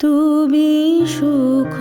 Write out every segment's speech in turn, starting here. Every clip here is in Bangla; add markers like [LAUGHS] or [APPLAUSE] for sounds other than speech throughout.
তুমি সুখ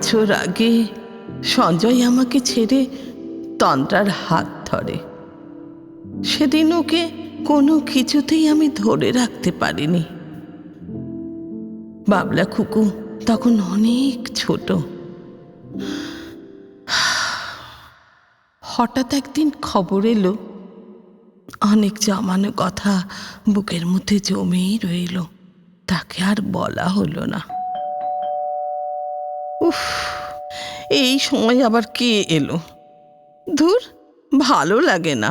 বছর আগে সঞ্জয় আমাকে ছেড়ে তন্দ্রার হাত ধরে। সেদিন ওকে কোনো কিছুতেই আমি ধরে রাখতে পারিনি। বাবলা খুকু তখন অনেক ছোট। হঠাৎ একদিন খবর এলো, অনেক জমানো কথা বুকের মধ্যে জমেই রইল। তাকে আর বলা হলো না। উফ এই সময় আবার কে এলো? ধুর ভালো লাগে না।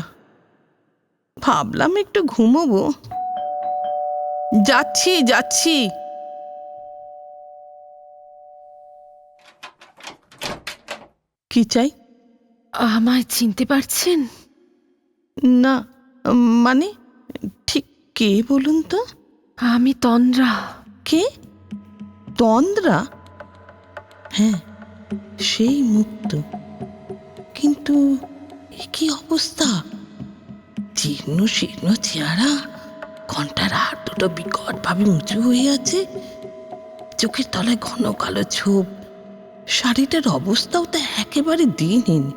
ভাবলাম একটু ঘুমোবো। যাচ্ছি যাচ্ছি। কি চাই? আমায় চিনতে পারছেন? না মানে ঠিক কে বলুন তো? আমি তন্দ্রা। কে? তন্দ্রা? হ্যাঁ সেই মুক্ত। কিন্তু এ কি অবস্থা? জীর্ণ শীর্ণ চেহারা ঘণ্টার হাত দুটো বিকটভাবে উঁচু হয়ে আছে চোখের তলায় ঘন কালো ছোপ। শাড়িটার অবস্থাও তো একেবারে দিনহীন।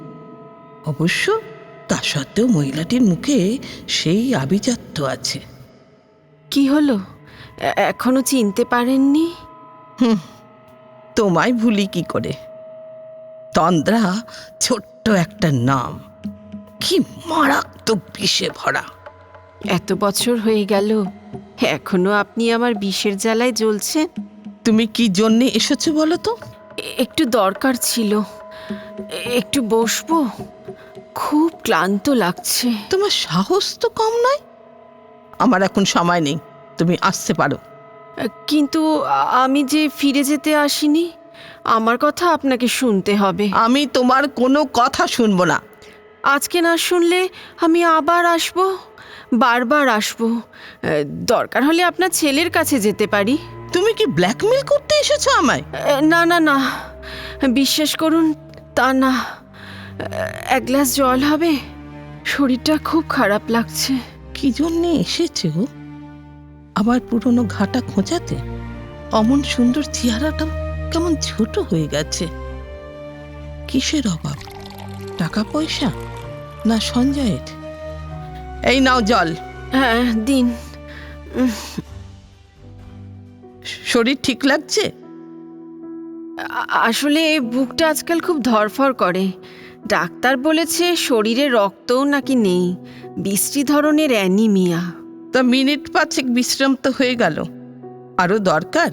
অবশ্য তা সত্ত্বেও মহিলাটির মুখে সেই আভিজাত্য আছে। কি হলো? এখনও চিনতে পারেননি? তোমায় ভুলি কি করে? তন্দ্রা ছোট্ট একটা নাম। কি মারাত্মক বিষে ভরা। এত বছর হয়ে গেল এখনও আপনি আমার বিষের জ্বালায় জ্বলছেন? তুমি কি জন্যে এসেছ বলো তো? একটু দরকার ছিল। একটু বসবো। খুব ক্লান্ত লাগছে। তোমার সাহস তো কম নয়? আমার এখন সময় নেই। তুমি আসতে পারো। কিন্তু আমি যে ফিরে যেতে আসিনি আমার কথা আপনাকে শুনতে হবে। আমি তোমার কোনো কথা শুনব না। আজকে না শুনলে আমি আবার আসব বারবার আসব। দরকার হলে আপনার ছেলের কাছে যেতে পারি। তুমি কি ব্ল্যাকমেল করতে এসেছ আমায়? না না না। বিশ্বাস করুন তা না। এক গ্লাস জল হবে। শরীরটা খুব খারাপ লাগছে। কি জন্যে এসেছ আবার পুরনো ঘাটা খোঁজাতে? অমন সুন্দর চেহারাটা কেমন ছোট হয়ে গেছে। কিসের অভাব? টাকা পয়সা? না সঞ্জয়ের? এই নাও জল। হ্যাঁ দিন। শরীর ঠিক লাগছে? আসলে বুকটা আজকাল খুব ধরফর করে। ডাক্তার বলেছে শরীরে রক্তও নাকি নেই। বিশ্রী ধরনের অ্যানিমিয়া। তা মিনিট পাঁচেক বিশ্রাম তো হয়ে গেল। আরও দরকার?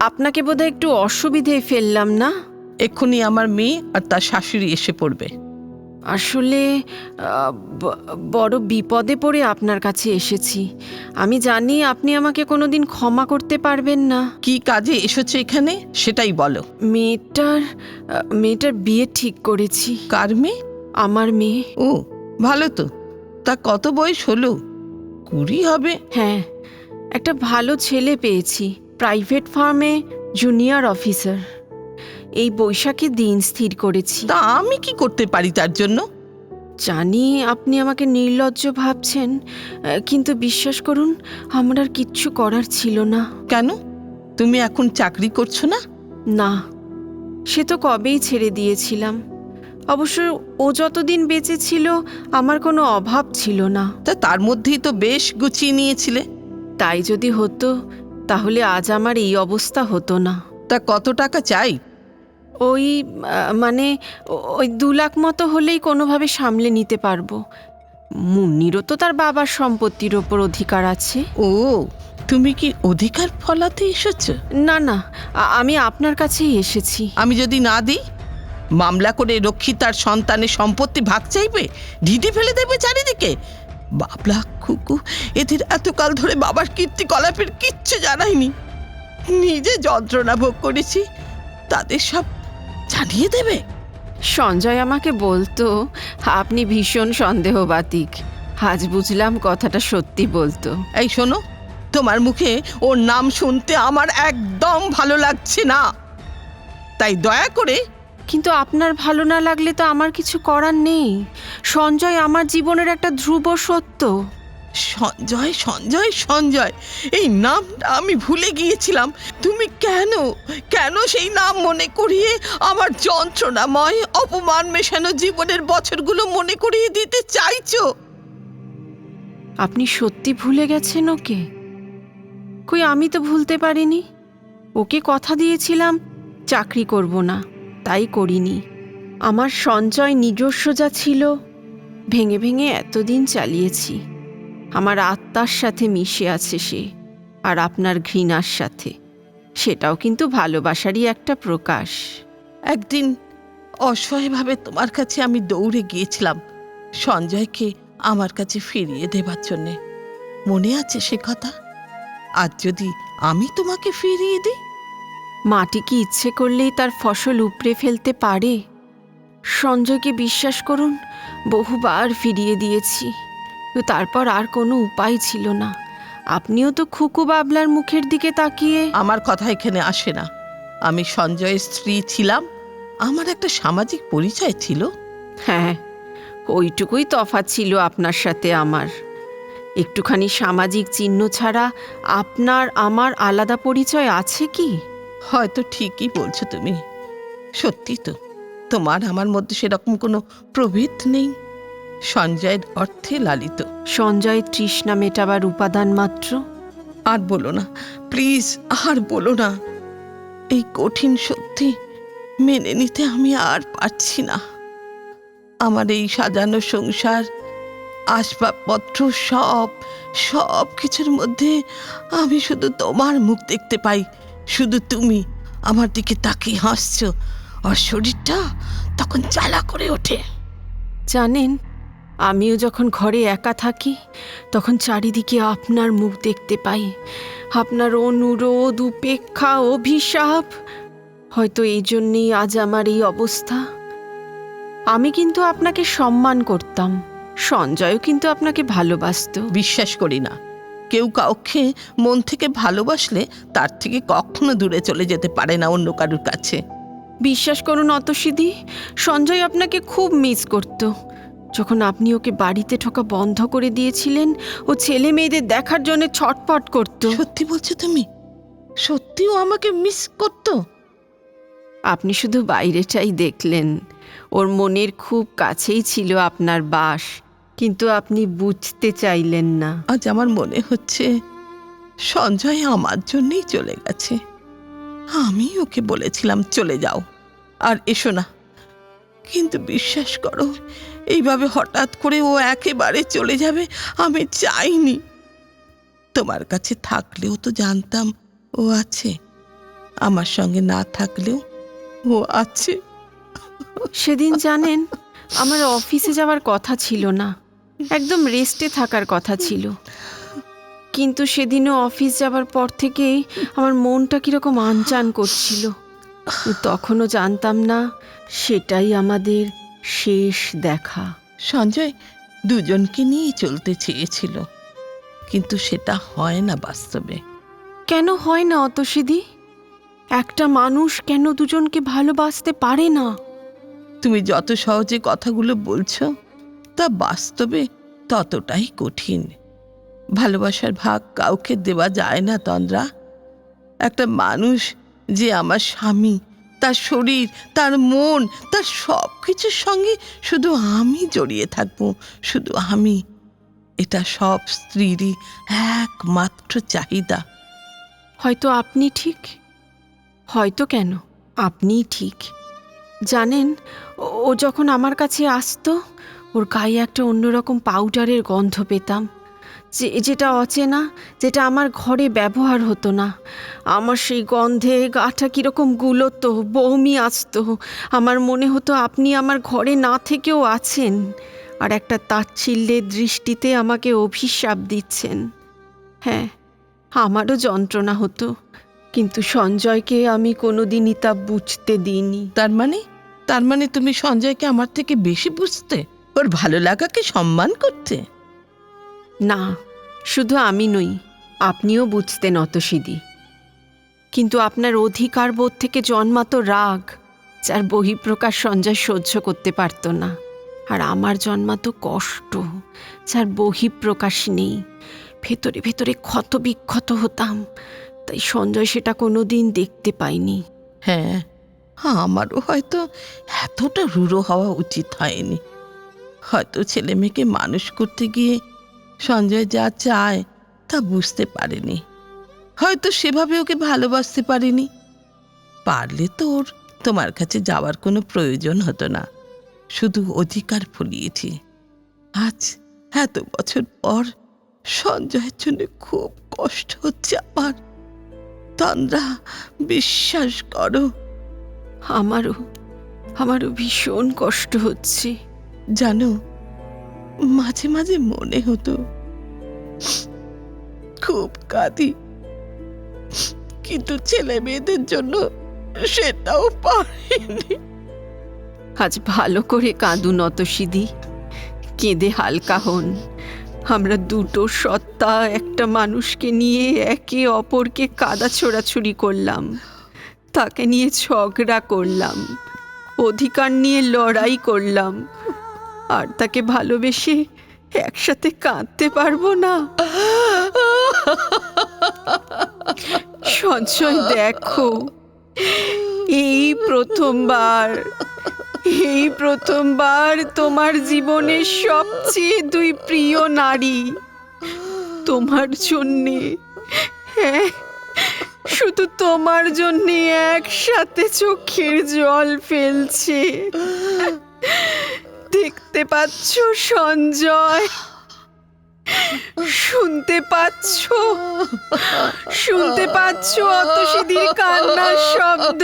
আপনাকে বোধহয় একটু অসুবিধে ফেললাম না? এক্ষুনি আমার মেয়ে আর তার শাশুড়ি এসে পড়বে। আসলে বড় বিপদে পড়ে আপনার কাছে এসেছি। আমি জানি আপনি আমাকে কোনোদিন ক্ষমা করতে পারবেন না। কি কাজে এসেছ এখানে? সেটাই বলো। মেয়েটার মেয়েটার বিয়ে ঠিক করেছি। কার মেয়ে? আমার মেয়ে। ও ভালো তো। তা কত বয়স হলো? কুড়ি হবে। হ্যাঁ একটা ভালো ছেলে পেয়েছি প্রাইভেট ফার্মে জুনিয়র অফিসার। এই বৈশাখে দিন স্থির করেছি। তা আমি কি করতে পারি তার জন্য? জানি আপনি আমাকে নির্লজ্জ ভাবছেন কিন্তু বিশ্বাস করুন আমার আর কিচ্ছু করার ছিল না। কেন? তুমি এখন চাকরি করছ না? না সে তো কবেই ছেড়ে দিয়েছিলাম। অবশ্য ও যতদিন বেঁচে ছিল আমার কোনো অভাব ছিল না। তা তার মধ্যেই তো বেশ গুছিয়ে নিয়েছিলে। তাই যদি হতো তাহলে আজ আমার এই অবস্থা হতো না। তা কত টাকা চাই? ওই মানে ওই দু লাখ মতো হলেই কোনোভাবে সামলে নিতে পারব। মুন্নিরও তো তার বাবার সম্পত্তির ওপর অধিকার আছে। ও তুমি কি অধিকার ফলাতে এসেছ? না না আমি আপনার কাছেই এসেছি। আমি যদি না দিই? মামলা করে রক্ষী তার সন্তানের সম্পত্তি ভাগ চাইবে? ঢিটি ফেলে দেবে চারিদিকে? বাবলা খুকু এদের এতকাল ধরে বাবার কীর্তিকলাপের কিচ্ছু জানায়নি নিজে যন্ত্রণা ভোগ করেছি তাদের সব জানিয়ে দেবে। সঞ্জয় আমাকে বলতো আপনি ভীষণ সন্দেহবাতিক। আজ বুঝলাম কথাটা সত্যি বলতো। এই শোনো তোমার মুখে ওর নাম শুনতে আমার একদম ভালো লাগছে না। তাই দয়া করে কিন্তু আপনার ভালো না লাগলে তো আমার কিছু করার নেই। সঞ্জয় আমার জীবনের একটা ধ্রুব সত্য। সঞ্জয় সঞ্জয় সঞ্জয় এই নামটা আমি ভুলে গিয়েছিলাম। তুমি কেন কেন সেই নাম মনে করিয়ে আমার যন্ত্রণাময় অপমান মেশানো জীবনের বছরগুলো মনে করিয়ে দিতে চাইছো? আপনি সত্যি ভুলে গেছেন ওকে? কই আমি তো ভুলতে পারিনি। ওকে কথা দিয়েছিলাম চাকরি করব না। তাই করিনি। আমার সঞ্চয় নিজস্ব যা ছিল, ভেঙে ভেঙে এতদিন চালিয়েছি। আমার আত্মার সাথে মিশে আছে সে, আর আপনার ঘৃণার সাথে। সেটাও কিন্তু ভালোবাসারই একটা প্রকাশ। একদিন অসহায়ভাবে তোমার কাছে আমি দৌড়ে গিয়েছিলাম, সঞ্জয়কে আমার কাছে ফিরিয়ে দেবার জন্যে। মনে আছে সে কথা? আজ যদি আমি তোমাকে ফিরিয়ে দিই? মাটি কি ইচ্ছে করলেই তার ফসল উপড়ে ফেলতে পারে। সঞ্জয়কে বিশ্বাস করুন বহুবার ফিরিয়ে দিয়েছি। তো তারপর আর কোনো উপায় ছিল না। আপনিও তো খুকু বাবলার মুখের দিকে তাকিয়ে আমার কথা এখানে আসে না। আমি সঞ্জয়ের স্ত্রী ছিলাম। আমার একটা সামাজিক পরিচয় ছিল। হ্যাঁ ওইটুকুই তফাৎ ছিল আপনার সাথে আমার। একটুখানি সামাজিক চিহ্ন ছাড়া আপনার আমার আলাদা পরিচয় আছে কি? হয়তো ঠিকই বলছো তুমি। সত্যি তো তোমার আমার মধ্যে সেরকম কোনো প্রভেদ নেই। সঞ্জয়ের অর্থে লালিত। সঞ্জয় তৃষ্ণা মেটাবার উপাদান মাত্র? আর বলো না প্লিজ আর বলো না। এই কঠিন সত্যি মেনে নিতে আমি আর পারছি না। আমার এই সাজানো সংসার আসবাবপত্র সব সব কিছুর মধ্যে আমি শুধু তোমার মুখ দেখতে পাই। শুধু তুমি আমার দিকে তাকিয়ে হাসছো আর শরীরটা তখন চালা করে ওঠে। জানেন আমিও যখন ঘরে একা থাকি তখন চারিদিকে আপনার মুখ দেখতে পাই। আপনার অনুরোধ উপেক্ষা অভিশাপ। হয়তো এই জন্যেই আজ আমার এই অবস্থা। আমি কিন্তু আপনাকে সম্মান করতাম। সঞ্জয়ও কিন্তু আপনাকে ভালোবাসত। বিশ্বাস করি না। কেউ কাউকে মন থেকে ভালোবাসলে তার থেকে কখনো দূরে চলে যেতে পারে না অন্য কারুর কাছে। বিশ্বাস করুন অতসিদি সঞ্জয় আপনাকে খুব মিস করত। যখন আপনি ওকে বাড়িতে ঢোকা বন্ধ করে দিয়েছিলেন ও ছেলে মেয়েদের দেখার জন্য ছটপট করত। সত্যি বলছো তুমি? সত্যি ও আমাকে মিস করতো? আপনি শুধু বাইরেটাই দেখলেন। ওর মনের খুব কাছেই ছিল আপনার বাস। কিন্তু আপনি বুঝতে চাইলেন না। আজ আমার মনে হচ্ছে সঞ্জয় আমার জন্যই চলে গেছে। আমি ওকে বলেছিলাম চলে যাও। আর এসো না। কিন্তু বিশ্বাস করো এইভাবে হঠাৎ করে ও একেবারে চলে যাবে আমি চাইনি। তোমার কাছে থাকলেও তো জানতাম ও আছে। আমার সঙ্গে না থাকলেও ও আছে। সেদিন জানেন আমার অফিসে যাওয়ার কথা ছিল না। একদম রেস্টে থাকার কথা ছিল। কিন্তু সেদিনও অফিস যাবার পর থেকেই আমার মনটা কীরকম আনচান করছিল। তখনও জানতাম না সেটাই আমাদের শেষ দেখা। সঞ্জয় দুজনকে নিয়েই চলতে চেয়েছিল। কিন্তু সেটা হয় না বাস্তবে। কেন হয় না অতসিদি একটা মানুষ কেন দুজনকে ভালোবাসতে পারে না? তুমি যত সহজে কথাগুলো বলছো তা বাস্তবে ততটাই কঠিন। ভালোবাসার ভাগ কাউকে দেওয়া যায় না, তন্দ্রা। একটা মানুষ যে আমার স্বামী, তার শরীর, তার মন, তার সব কিছুর সঙ্গে শুধু আমি জড়িয়ে থাকব, শুধু আমি। এটা সব স্ত্রীরই একমাত্র চাহিদা। হয়তো আপনি ঠিক? হয়তো কেন? আপনিই ঠিক। জানেন ও- ও যখন আমার কাছে আসতো ওর গায়ে একটা অন্যরকম পাউডারের গন্ধ পেতাম। যে, যেটা অচেনা, যেটা আমার ঘরে ব্যবহার হতো না। আমার সেই গন্ধে গাটা কীরকম গুলোতো বৌমি আসতো। আমার মনে হতো আপনি আমার ঘরে না থেকেও আছেন আর একটা তাচ্ছিল্যের দৃষ্টিতে আমাকে অভিশাপ দিচ্ছেন। হ্যাঁ আমারও যন্ত্রণা হতো, কিন্তু সঞ্জয়কে আমি কোনোদিনই তা বুঝতে দিইনি। তার মানে? তার মানে তুমি সঞ্জয়কে আমার থেকে বেশি বুঝতে? ওর ভালো লাগাকে সম্মান করতে? না শুধু আমি নই আপনিও বুঝতেন অত অতসিদি। কিন্তু আপনার অধিকার বোধ থেকে জন্মাতো রাগ যার বহিঃপ্রকাশ সঞ্জয় সহ্য করতে পারত না। আর আমার জন্মাতো কষ্ট যার বহিঃপ্রকাশ নেই। ভেতরে ভেতরে ক্ষত বিক্ষত হতাম তাই সঞ্জয় সেটা কোনো দিন দেখতে পাইনি। হ্যাঁ আমারও হয়তো এতটা রুড়ো হওয়া উচিত হয়নি। হয়তো ছেলে মেয়েকে মানুষ করতে গিয়ে সঞ্জয় যা চায় তা বুঝতে পারেনি। হয়তো সেভাবে ওকে ভালোবাসতে পারেনি। পারলে তো ওর তোমার কাছে যাওয়ার কোনো প্রয়োজন হতো না। শুধু অধিকার ফলিয়েছি। আজ এত বছর পর সঞ্জয়ের জন্য খুব কষ্ট হচ্ছে আমার। তন্দ্রা, বিশ্বাস করো, আমারও আমারও ভীষণ কষ্ট হচ্ছে। জানো, মাঝে মাঝে মনে হতো, খুব কাঁদি। কিন্তু ছেলে মেয়েদের জন্য সেটাও পারিনি। আজ ভালো করে কাঁদুন অতসিদি কেঁদে হালকা হন। আমরা দুটো সত্তা, একটা মানুষকে নিয়ে একে অপরকে কাদা ছোড়াছুড়ি করলাম। তাকে নিয়ে ঝগড়া করলাম। অধিকার নিয়ে লড়াই করলাম। আর তাকে ভালোবেসে একসাথে কাঁদতে পারব না। সঞ্চয় দেখো। এই প্রথমবার এই প্রথমবার তোমার জীবনের সবচেয়ে দুই প্রিয় নারী। তোমার জন্যে হ্যাঁ শুধু তোমার জন্যে একসাথে চোখের জল ফেলছে। দেখতে পাচ্ছ সঞ্জয়? শুনতে পাচ্ছ? শুনতে পাচ্ছ অত সিদির কান্নার শব্দ?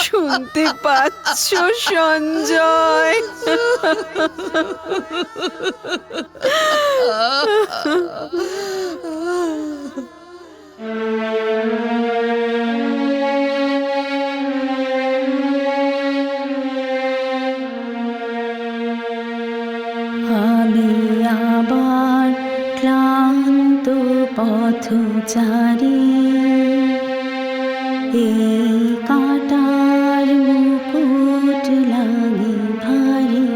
শুনতে পাচ্ছ সঞ্জয়? [LAUGHS] পথচারী। এই কাটার মুকুট লাগে ভারী।